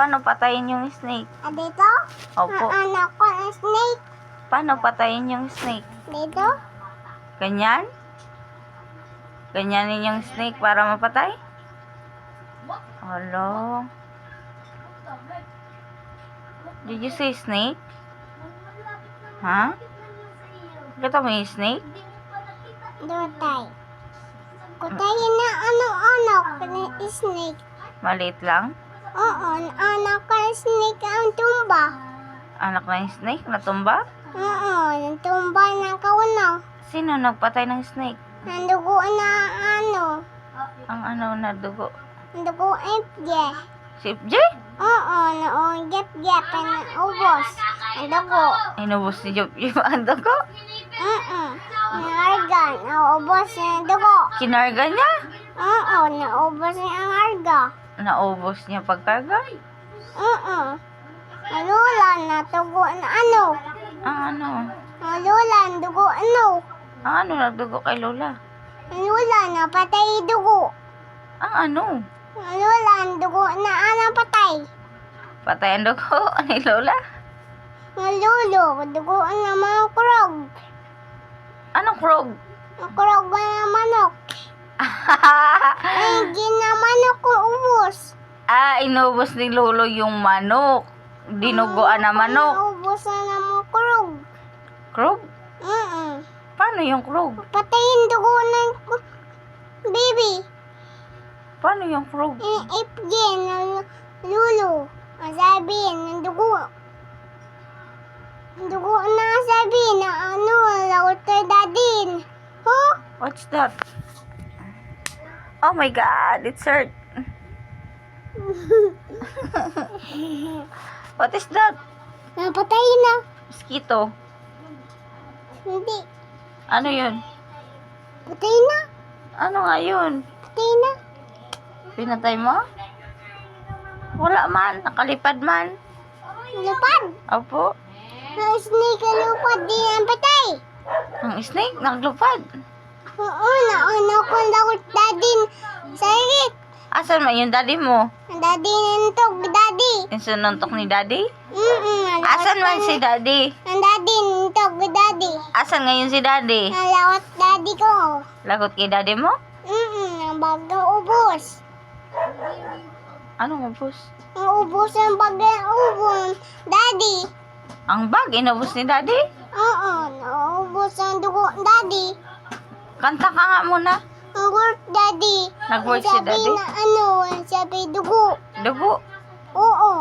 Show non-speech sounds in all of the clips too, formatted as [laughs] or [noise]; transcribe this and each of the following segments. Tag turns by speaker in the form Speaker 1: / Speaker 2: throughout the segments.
Speaker 1: Paano patayin yung snake?
Speaker 2: Ah, dito?
Speaker 1: Opo.
Speaker 2: Ang anak ko ang snake.
Speaker 1: Paano patayin yung snake?
Speaker 2: Dito?
Speaker 1: Ganyan? Ganyanin yung snake para mapatay? Hello? Did you say snake? Ha? Kita mo yung snake?
Speaker 2: Dutay. Kutayin na ano-anak ni snake.
Speaker 1: Maliit lang?
Speaker 2: Oo, ang anak ang snake ang tumba.
Speaker 1: Anak na yung snake? Natumba?
Speaker 2: Oo, ang tumba ng kauna.
Speaker 1: Sino nagpatay ng snake?
Speaker 2: Ang dugo na ano.
Speaker 1: Ang ano na dugo?
Speaker 2: Ang dugo ipje.
Speaker 1: Si FJ?
Speaker 2: Oo, naunggip-gip ang ubos. Ang dugo.
Speaker 1: Inubos ni Job yung [laughs] ang dugo?
Speaker 2: Oo, naarga. Naubos ang dugo.
Speaker 1: Kinarga niya?
Speaker 2: Oo, naubos ang arga.
Speaker 1: Naubos niya pagkarga?
Speaker 2: Oo. Lula na tugo na ano.
Speaker 1: Ang ano?
Speaker 2: Ang lula ang dugo ano.
Speaker 1: Ang ano nagdugo kay Lola?
Speaker 2: Lula na patay dugo.
Speaker 1: Ang ano?
Speaker 2: Ang lula ang dugo na anang patay.
Speaker 1: Patay ang dugo [laughs] ni Lola?
Speaker 2: Ang lulo, dugo na mga kurog.
Speaker 1: Anong krog?
Speaker 2: Ang kurog ba na manok? [laughs] ubos.
Speaker 1: ah, inubos ni Lolo yung manok. Dinuguan na manok.
Speaker 2: Ubos na ng mga kurog.
Speaker 1: Krog?
Speaker 2: Oo.
Speaker 1: Paano yung krog?
Speaker 2: Patayin dugo ng baby.
Speaker 1: Paano yung krog?
Speaker 2: Ipgin ng lulo. Ang sabi ng dugo. Dugo na sabi na ano, lagot kay dadin. Huh?
Speaker 1: What's that? Oh my God, it's hurt. [laughs] What is that?
Speaker 2: Napatay na.
Speaker 1: Mosquito.
Speaker 2: Hindi.
Speaker 1: Ano yun?
Speaker 2: Patay na.
Speaker 1: Ano nga yun?
Speaker 2: Patay na.
Speaker 1: Pinatay mo? Wala man. Nakalipad man.
Speaker 2: Lupad.
Speaker 1: Opo.
Speaker 2: Ang snake ang lupad din ang patay.
Speaker 1: Ang snake, naglupad.
Speaker 2: Oo, nauna ko lagot dadin. Sarit.
Speaker 1: Asan man yung daddy mo?
Speaker 2: Daddy nintog, daddy.
Speaker 1: Yung sununtok ni daddy?
Speaker 2: Mm-mm.
Speaker 1: Asan man si daddy?
Speaker 2: Ang daddy nintog, daddy.
Speaker 1: Asan ngayon si daddy?
Speaker 2: Ang lawat daddy ko.
Speaker 1: Lagot kay daddy mo?
Speaker 2: Mm-mm. Ang bagang ubos.
Speaker 1: Anong ubos?
Speaker 2: Ang ubos ang bagang ubos. Daddy.
Speaker 1: Ang bag, inubos ni daddy?
Speaker 2: Oo, naubos ang dugo, daddy.
Speaker 1: Kanta ka nga muna.
Speaker 2: Ang work, daddy.
Speaker 1: Nag-work
Speaker 2: Ang
Speaker 1: si
Speaker 2: sabi
Speaker 1: daddy?
Speaker 2: na ano, ang sabi dugo.
Speaker 1: Dugo.
Speaker 2: Oo.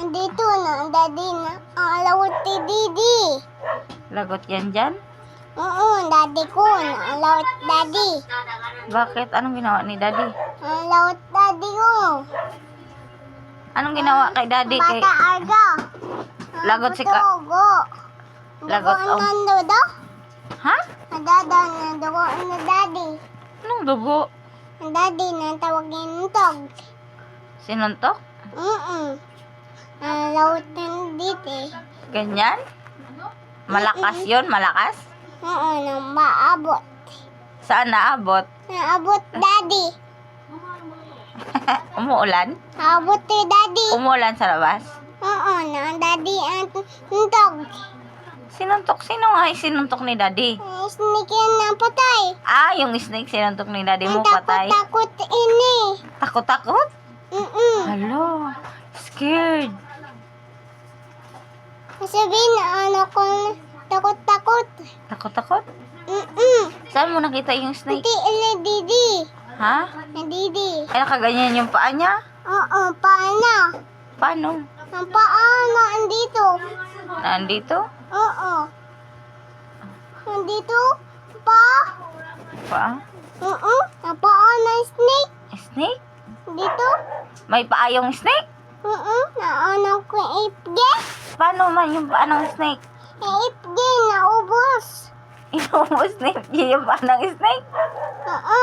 Speaker 2: Andito na, ang daddy na. Ang alawat ni Didi.
Speaker 1: Lagot yan dyan?
Speaker 2: Oo, ang daddy ko. Ang alawat daddy.
Speaker 1: Bakit? Anong ginawa ni daddy?
Speaker 2: Ang alawat daddy ko.
Speaker 1: Anong ginawa kay daddy? Kay...
Speaker 2: Bata arga. Ang
Speaker 1: Lagot si ka-. Lagot,
Speaker 2: Dugo
Speaker 1: oh.
Speaker 2: ang
Speaker 1: Ha?
Speaker 2: Ang dada na na daddy.
Speaker 1: Anong dugo?
Speaker 2: Ang daddy na tawagin tog.
Speaker 1: Sinuntok?
Speaker 2: Mm-mm. Ang lawat ng diti.
Speaker 1: Ganyan? Malakas yon Malakas?
Speaker 2: Oo, nang maabot.
Speaker 1: Saan naabot?
Speaker 2: Naabot daddy. [laughs]
Speaker 1: Umuulan?
Speaker 2: Naabot ni daddy.
Speaker 1: Umuulan sa labas?
Speaker 2: Oo, na ang daddy ang tog.
Speaker 1: Sinuntok? Sino nga yung sinuntok ni daddy?
Speaker 2: Ang snake yan na patay.
Speaker 1: Ah, yung snake sinuntok ni daddy mo
Speaker 2: Ang
Speaker 1: patay.
Speaker 2: takot-takot ini.
Speaker 1: Takot-takot?
Speaker 2: Mm-mm.
Speaker 1: Hello. Scared.
Speaker 2: Sabihin na ano ko takot-takot.
Speaker 1: Takot-takot?
Speaker 2: Mm-mm.
Speaker 1: Saan mo nakita yung snake?
Speaker 2: Hindi ili didi.
Speaker 1: Ha?
Speaker 2: Na didi.
Speaker 1: Ay, nakaganyan yung paa niya?
Speaker 2: Oo, paano?
Speaker 1: Paano?
Speaker 2: Ang paano andito?
Speaker 1: Nandito?
Speaker 2: Oo. Andito? Pa?
Speaker 1: Paa?
Speaker 2: Oo. Ang paano ng snake?
Speaker 1: Snake?
Speaker 2: Dito?
Speaker 1: May paa yung snake?
Speaker 2: Oo. Naano ko ipge?
Speaker 1: Paano man yung paa ng snake?
Speaker 2: Ipge na ubos.
Speaker 1: Inubos ni FJ yung paa ng snake?
Speaker 2: Oo.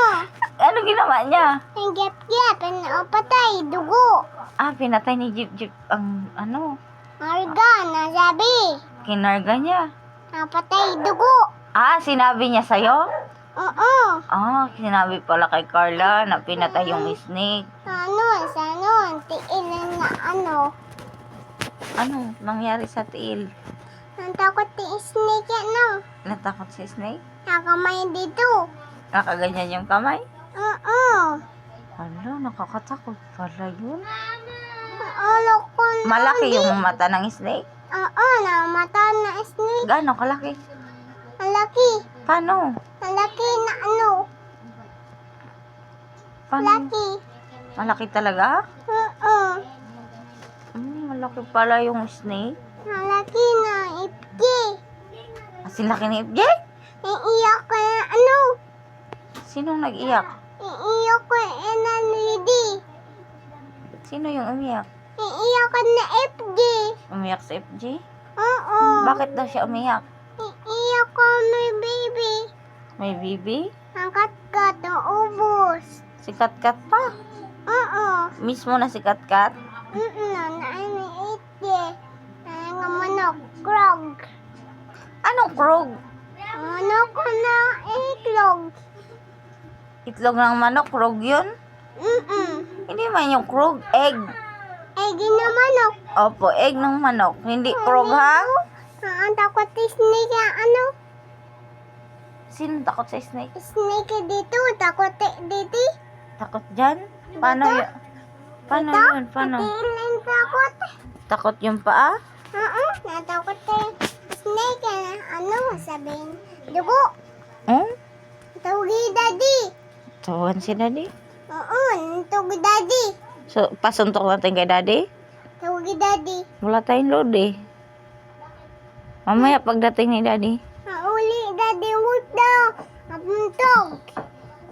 Speaker 1: Ano ginawa niya?
Speaker 2: Ang gap-gap. Ang patay. Dugo.
Speaker 1: Ah, pinatay ni Jeep Jeep ang ano,
Speaker 2: Marga na sabi.
Speaker 1: Kinarga niya.
Speaker 2: Ang patay. Dugo.
Speaker 1: Ah, sinabi niya sa'yo?
Speaker 2: Oo.
Speaker 1: Ah, sinabi pala kay Carla na pinatay yung snake.
Speaker 2: Ano, sa ano, tiilan na ano.
Speaker 1: Ano nangyari sa tiil?
Speaker 2: Ang takot ti snake ano.
Speaker 1: Natakot si snake?
Speaker 2: Nakamay dito.
Speaker 1: Nakaganyan yung kamay?
Speaker 2: Oo.
Speaker 1: Hala, nakakatakot pala yun.
Speaker 2: Ulo ko na.
Speaker 1: Malaki yung mata ng snake?
Speaker 2: Oo, na mata na snake.
Speaker 1: Gaano kalaki?
Speaker 2: Malaki.
Speaker 1: Paano?
Speaker 2: Malaki na ano.
Speaker 1: Paano?
Speaker 2: Malaki.
Speaker 1: Malaki talaga?
Speaker 2: Oo.
Speaker 1: Hmm, malaki pala yung snake.
Speaker 2: Malaki na ipki.
Speaker 1: Kasi laki ni FJ?
Speaker 2: Iiyak ko na ano.
Speaker 1: Sinong nag-iyak?
Speaker 2: Iiyak ko na lady.
Speaker 1: Sino yung umiyak?
Speaker 2: Iiyak ko na FG.
Speaker 1: Umiyak si FJ?
Speaker 2: Oo.
Speaker 1: Bakit daw siya umiyak?
Speaker 2: Iiyak ko may baby.
Speaker 1: May bibi?
Speaker 2: Ang kat-kat ang ubos.
Speaker 1: Si Katkat pa?
Speaker 2: Oo.
Speaker 1: Mismo na si Katkat?
Speaker 2: Naan ni ite. Naan nga manok. Krog.
Speaker 1: Anong krog?
Speaker 2: Manok ko na itlog.
Speaker 1: Itlog ng manok, krog yun?
Speaker 2: Mm-mm.
Speaker 1: Hindi man yung krog, egg.
Speaker 2: Egi na manok.
Speaker 1: Opo, egg ng manok. Hindi krog ha?
Speaker 2: Ang takot si snake ang ano.
Speaker 1: Sino takot sa snake?
Speaker 2: Snake dito. Takot ti- dito.
Speaker 1: Takot dyan? Paano yun? Paano
Speaker 2: Ito?
Speaker 1: yun? Paano?
Speaker 2: Patiin takot.
Speaker 1: Takot yung paa?
Speaker 2: Oo. Natakot kay snake na ano sabihin. Dugo.
Speaker 1: Hmm?
Speaker 2: Tugi daddy.
Speaker 1: Tawagan si daddy.
Speaker 2: Oo. Tugi daddy.
Speaker 1: So, pasuntok natin kay daddy?
Speaker 2: Tugi daddy.
Speaker 1: Wala tayong load eh. Mamaya pagdating ni daddy.
Speaker 2: Mauli daddy wood daw. Napuntog.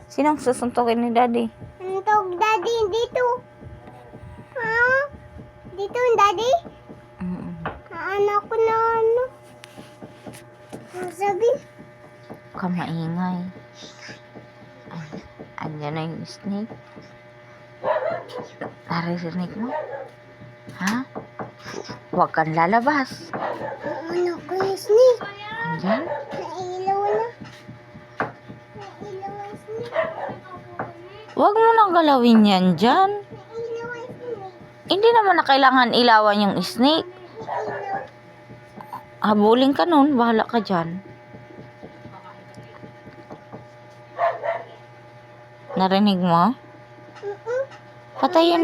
Speaker 1: Sinong susuntokin ni daddy?
Speaker 2: Puntog daddy dito. Ha? Dito yung daddy?
Speaker 1: Mm-mm.
Speaker 2: Anak ko na ano. Sabi.
Speaker 1: Huwag ka maingay. Ay, andyan na yung snake. Naririnig mo? Ha? Huwag kang lalabas.
Speaker 2: Anak ko yung snake.
Speaker 1: Andyan?
Speaker 2: Nailaw na. Nailaw ang snake.
Speaker 1: Huwag mo nang galawin yan dyan.
Speaker 2: Nailaw ang snake.
Speaker 1: Hindi naman na kailangan ilawan yung snake. Habulin ka nun, bahala ka dyan. Narinig mo? Patayin